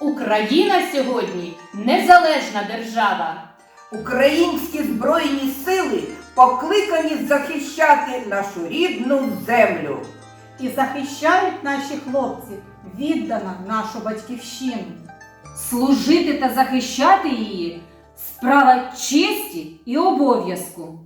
Україна сьогодні незалежна держава. Українські збройні сили покликані захищати нашу рідну землю. І захищають наші хлопці віддано нашу батьківщину. Служити та захищати її справа честі і обов'язку.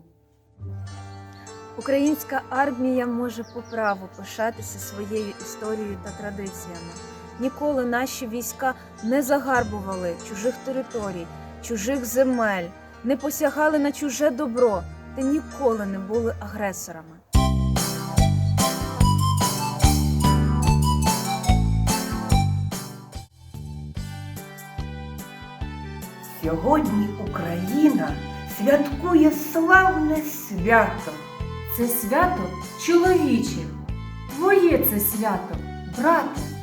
Українська армія може по праву пишатися своєю історією та традиціями. Ніколи наші війська не загарбували чужих територій, чужих земель, не посягали на чуже добро та ніколи не були агресорами. Сьогодні Україна святкує славне свято. Це свято чоловічих. Твоє це свято, брате.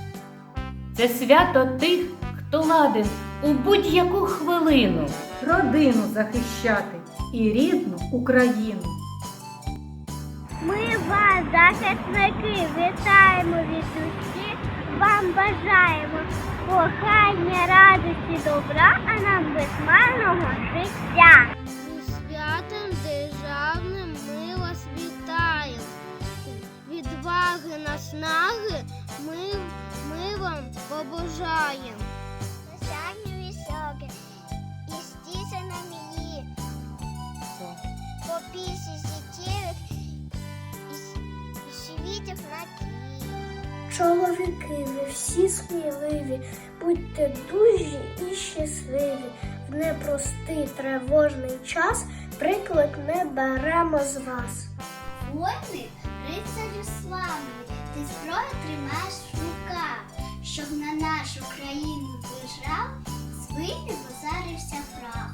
Це свято тих, хто ладен у будь-яку хвилину. Родину захищати і рідну Україну. Ми вас, захисники, вітаємо від душі, вам бажаємо кохання, радості, добра, а нам безмарного життя. Наснаги ми, ми вам побажаємо. Досягню високе, і стіся на мії, по пісі життєвих і, світів на Чоловіки, ви всі сміливі, будьте дужі і щасливі. В непростий тривожний час приклик не беремо з вас. Воїни, рицарю славний, ти зброю тримаєш в руках, щоб на нашу країну держав, звити позарився прах.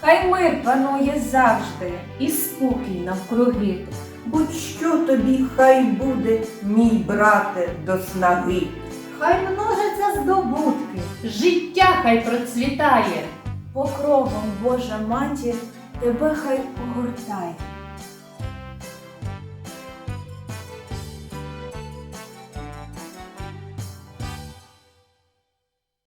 Хай мир панує завжди і спокій навкруги. Будь-що тобі хай буде, мій брате, до снаги. Хай множаться здобутки, Життя хай процвітає. Покровом Божа матір тебе хай огортає.